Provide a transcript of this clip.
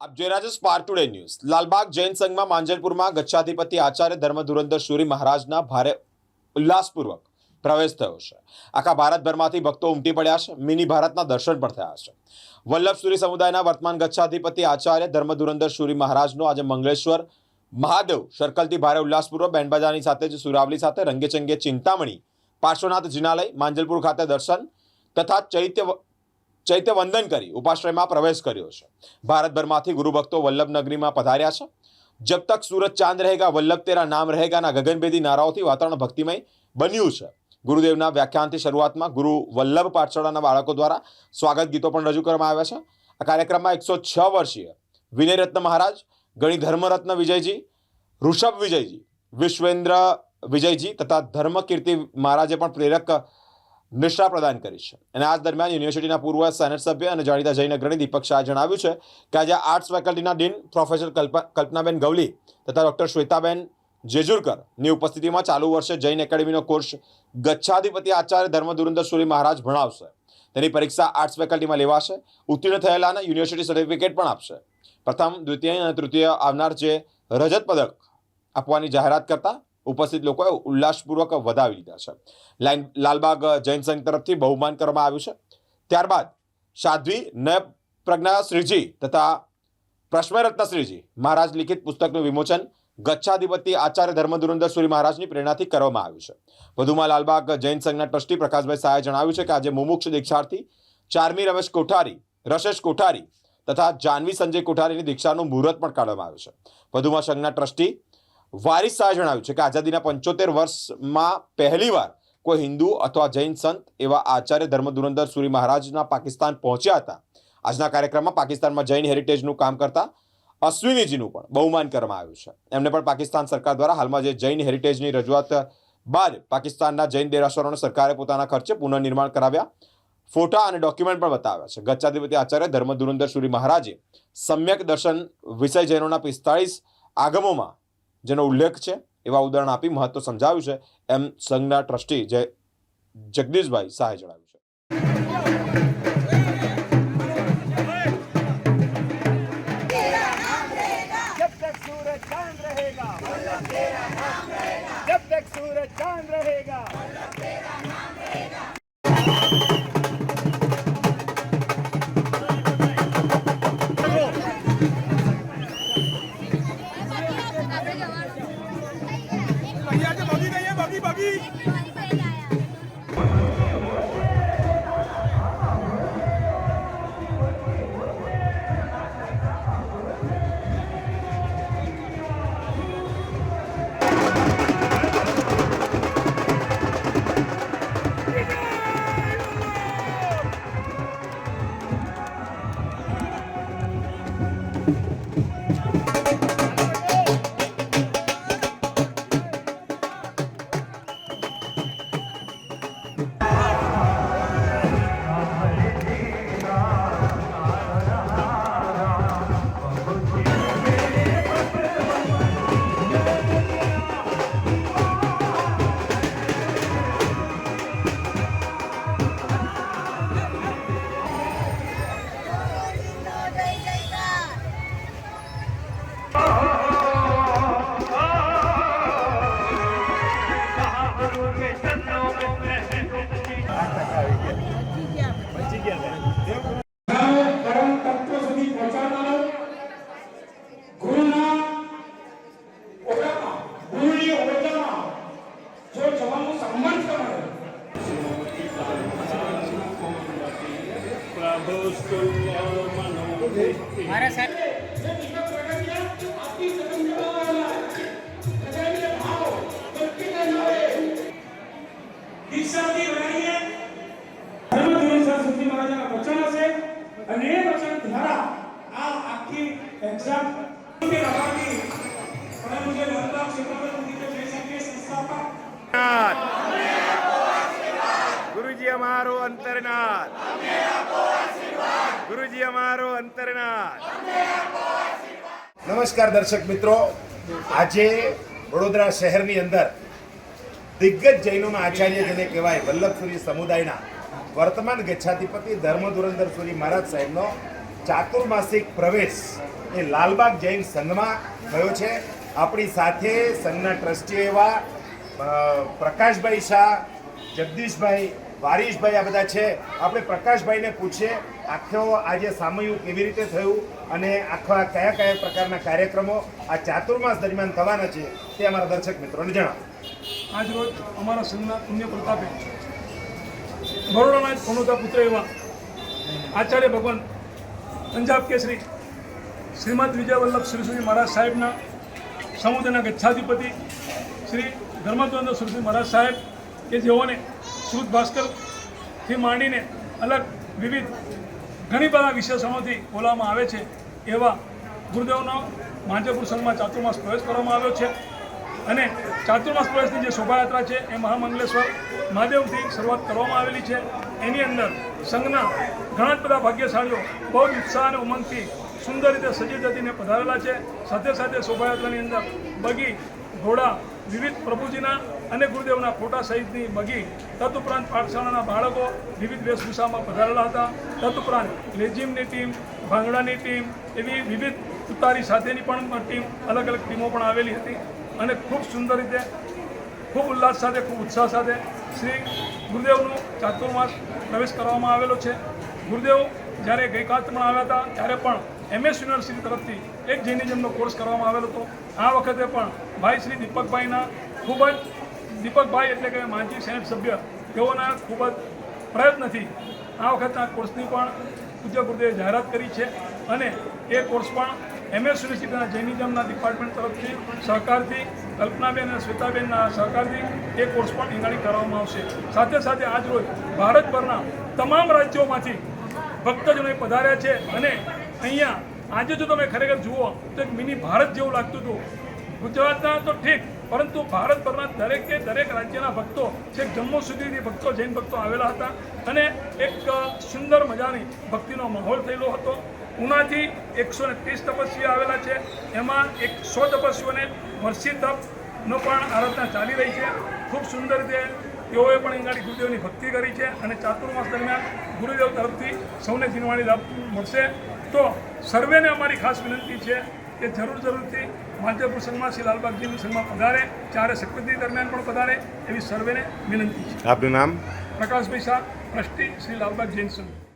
આપ જોઈ રહ્યા છો Spark Today News Lalbagh Jain સંઘમાં માંજલપુરમાં ગચ્છાધિપતિ આચાર્ય ધર્મ ધુરંધર મહારાજના ભારે ઉલ્લાસપૂર્વક પ્રવેશ થયો છે. આખા ભારતભરમાંથી ભક્તો ઉમટી પડ્યા છે. મિની ભારતના દર્શન પણ થયા છે. વલ્લભ સુરી સમુદાયના વર્તમાન ગચ્છાધિપતિ આચાર્ય ધર્મધુરંધર સુરી મહારાજનો આજે મંગળેશ્વર મહાદેવ સર્કલથી ભારે ઉલ્લાસપૂર્વક બેન્ડબાજાની સાથે જ સુરાવલી સાથે રંગેચંગે ચિંતામણી, પાર્શ્વનાથ જિનાલય, માંજલપુર ખાતે દર્શન તથા ચૈત્ય ચૈત્ય વંદન કરી, ઉપાશ્રયમાં પ્રવેશ કર્યો છે. ભારતભરમાંથી ગુરુભક્તો વલ્લભ નગરીમાં પધાર્યા છે. જબ તક સૂરજ ચાંદ રહેગા, વલ્લભ તેરા નામ રહેગાના ગગનભેદી નારાઓથી વાતાવરણ ભક્તિમય બન્યું છે. ગુરુદેવના વ્યાખ્યાનથી શરૂઆતમાં ગુરુ વલ્લભ પાઠશાળાના બાળકો દ્વારા સ્વાગત ગીતો પણ રજૂ કરવામાં આવ્યા છે. આ કાર્યક્રમમાં એકસો છ વર્ષીય વિનયરત્ન મહારાજ ગણી ધર્મરત્ન વિજયજી, ઋષભ વિજયજી, વિશ્વેન્દ્ર વિજયજી તથા ધર્મકીર્તિ મહારાજે પણ પ્રેરક નિષ્ઠા પ્રદાન કરી છે. અને આ દરમિયાન યુનિવર્સિટીના પૂર્વ સેનેટ સભ્ય અને જાણીતા જૈન અગ્રણી દીપક શાહે જણાવ્યું છે કે આજે આર્ટ્સ ફેકલ્ટીના ડીન પ્રોફેસર કલ્પ- કલ્પનાબેન ગવલી તથા ડૉક્ટર શ્વેતાબેન જેજુરકરની ઉપસ્થિતિમાં ચાલુ વર્ષે જૈન એકેડેમીનો કોર્સ ગચ્છાધિપતિ આચાર્ય ધર્મધુરંદર સુરી મહારાજ ભણાવશે. તેની પરીક્ષા આર્ટ્સ ફેકલ્ટીમાં લેવાશે. ઉત્તીર્ણ થયેલાને યુનિવર્સિટી સર્ટિફિકેટ પણ આપશે. પ્રથમ, દ્વિતીય અને તૃતીય આવનાર જે રજત પદક આપવાની જાહેરાત કરતા ઉપસ્થિત લોકોએ ઉલ્લાસપૂર્વક વધાવી લીધા છે. લાઈન લાલબાગ જૈન સંઘ તરફથી બહુમાન કરવામાં આવ્યું છે. ત્યારબાદ સાધ્વી નય પ્રજ્ઞા શ્રીજી તથા પ્રશ્મરત્ન શ્રીજી મહારાજ લિખિત પુસ્તકનું વિમોચન ગચ્છાધિપતિ આચાર્ય ધર્મધુરંદર સુરી મહારાજની પ્રેરણાથી કરવામાં આવ્યું છે. વધુમાં લાલબાગ જૈન સંઘના ટ્રસ્ટી પ્રકાશભાઈ શાહે જણાવ્યું છે કે આજે મુમુક્ષ દીક્ષાર્થી ચારમી રમેશ કોઠારી, રશેશ કોઠારી તથા જાનવી સંજય કોઠારીની દીક્ષાનું મુહૂર્ત પણ કાઢવામાં આવ્યું છે. વધુમાં સંઘના ટ્રસ્ટી વારિસ શાહે જણાવ્યું છે કે આઝાદીના પંચોતેર વર્ષમાં પહેલીવાર કોઈ હિન્દુ અથવા જૈન સંત એવા આચાર્ય ધર્મધુરંદર સુરી મહારાજના પાકિસ્તાન પહોંચ્યા હતા. આજના કાર્યક્રમમાં પાકિસ્તાનમાં જૈન હેરિટેજનું કામ કરતા અશ્વિનીજીનું પણ બહુમાન કરવામાં આવ્યું છે. એમને પણ પાકિસ્તાન સરકાર દ્વારા હાલમાં જે જૈન હેરિટેજની રજૂઆત બાદ પાકિસ્તાનના જૈન દેરાસરોને સરકારે પોતાના ખર્ચે પુનઃનિર્માણ કરાવ્યા, ફોટા અને ડોક્યુમેન્ટ પણ બતાવ્યા છે. ગચ્છાધિપતિ આચાર્ય ધર્મધુરંદર સુરી મહારાજે સમ્યક દર્શન વિષય જૈનોના પિસ્તાળીસ આગમોમાં જેનો ઉલ્લેખ છે, એવા ઉદાહરણ આપી મહત્વ સમજાવ્યું છે, એમ સંઘના ટ્રસ્ટી જે જગદીશભાઈ શાહે જણાવ્યું છે. હશે અને એ વચન આ આખી એક્ઝામ અમારો અંતરનાથ ગુરુજી, અમારો અંતરનાથ નમસ્કાર દર્શક મિત્રો. આજે વડોદરા શહેરની અંદર દિગ્ગજ જૈનોના આચાર્ય જેને કહેવાય વલ્લભસુરી સમુદાયના વર્તમાન ગચ્છાધિપતિ ધર્મધુરંદર સુરી મહારાજ સાહેબનો ચાતુર્માસિક પ્રવેશ એ લાલબાગ જૈન સંઘમાં થયો છે. આપણી સાથે સંઘના ટ્રસ્ટી એવા પ્રકાશભાઈ શાહ, જગદીશભાઈ વારીશભાઈ આ બધા છે. આપણે પ્રકાશભાઈને પૂછીએ, આખો આજે સામયું કેવી રીતે થયું અને આખા કયા કયા પ્રકારના કાર્યક્રમો આ ચાતુર્માસ દરમિયાન થવાના છે તે અમારા દર્શક મિત્રોને જણાવો. આજ રોજ અમારા સંઘના પુણ્ય પ્રતાપે બરોડાના જ પુત્ર એવા આચાર્ય ભગવાન પંજાબ કેસરી શ્રીમદ વિજય વલ્લભ શ્રીશ્રી મહારાજ સાહેબના સમુદ્રના ગચ્છાધિપતિ શ્રી ધર્મદ્વંદ શ્રી મહારાજ સાહેબ કે જેઓને શુદ્ધ ભાસ્કરથી માંડીને અલગ વિવિધ ઘણી બધા વિશેષણોથી બોલાવવામાં આવે છે, એવા ગુરુદેવનો માંજપુર સંઘમાં ચાતુર્માસ પ્રવેશ કરવામાં આવ્યો છે. અને ચાતુર્માસ પ્રવેશની જે શોભાયાત્રા છે, એ મહામંગલેશ્વર મહાદેવથી શરૂઆત કરવામાં આવેલી છે. એની અંદર સંઘના ઘણા જ બધા ભાગ્યશાળીઓ બહુ જ ઉત્સાહ અને ઉમંગથી સુંદર રીતે સજી જતીને પધારેલા છે. સાથે સાથે શોભાયાત્રાની અંદર બગી ઘોડા, વિવિધ પ્રભુજીના અને ગુરુદેવના ફોટા સહિતની બગી તદુપરાંત પાઠશાળાના બાળકો વિવિધ વેશભૂષામાં પધારેલા હતા. તદુપરાંત લેઝિમની ટીમ, ભાંગડાની ટીમ એવી વિવિધ ઉતારી સાથેની પણ ટીમ અલગ અલગ ટીમો પણ આવેલી હતી અને ખૂબ સુંદર રીતે, ખૂબ ઉલ્લાસ સાથે, ખૂબ ઉત્સાહ સાથે શ્રી ગુરુદેવનું ચાતુર્માસ પ્રવેશ કરવામાં આવેલો છે. ગુરુદેવ જ્યારે ગઈકાલ પણ આવ્યા હતા, ત્યારે પણ એમએસ યુનિવર્સિટી તરફથી એક જૈનિઝમનો કોર્સ કરવામાં આવેલો હતો. આ વખતે પણ ભાઈ શ્રી દીપકભાઈના ખૂબ જ, દીપકભાઈ એટલે કે માજી સેનેટ સભ્ય, તેઓના ખૂબ જ પ્રયત્નથી આ વખતના કોર્સની પણ પૂજ્ય ગુરુદેવે જાહેરાત કરી છે અને એ કોર્સ પણ એમએસ યુનિવર્સિટીના જૈનિઝમના ડિપાર્ટમેન્ટ તરફથી સહકારથી, કલ્પનાબેન અને શ્વેતાબેનના સહકારથી એ કોર્સ પણ ઈંગાળી કરવામાં આવશે. સાથે સાથે આજ રોજ ભારતભરના તમામ રાજ્યોમાંથી ભક્તજનોએ પધાર્યા છે અને અહીંયા, આજે જો તમે ખરેખર જુઓ, તો એક મિની ભારત જેવું લાગતું હતું. ગુજરાતના તો ઠીક, પરંતુ ભારતભરના દરેકે દરેક રાજ્યના ભક્તો, છેક જમ્મુ સુધીથી ભક્તો, જૈન ભક્તો આવેલા હતા. અને એક સુંદર મજાની ભક્તિનો માહોલ થયેલો હતો. ઉનાથી એકસો ને ત્રીસ તપસ્વીઓ આવેલા છે. એમાં એક સો તપસ્વીઓને વર્ષી તપનો પણ આરાધના ચાલી રહી છે. ખૂબ સુંદર રીતે તેઓએ પણ ઇંગાડી ગુરુદેવની ભક્તિ કરી છે અને ચાતુર્માસ દરમિયાન ગુરુદેવ તરફથી સૌને જીનવાણી લાભ મળશે. તો સર્વેને અમારી ખાસ વિનંતી છે કે જરૂર જરૂરથી માધ્યપુર પ્રસંગમાં શ્રી લાલબાગજીની સંઘમાં પધારે ચારે શક્તિ દરમિયાન પણ પધારે એવી સર્વેને વિનંતી છે. આપનું નામ? પ્રકાશભાઈ શાહ ટ્રસ્ટી શ્રી લાલબાગ જૈન સંઘ.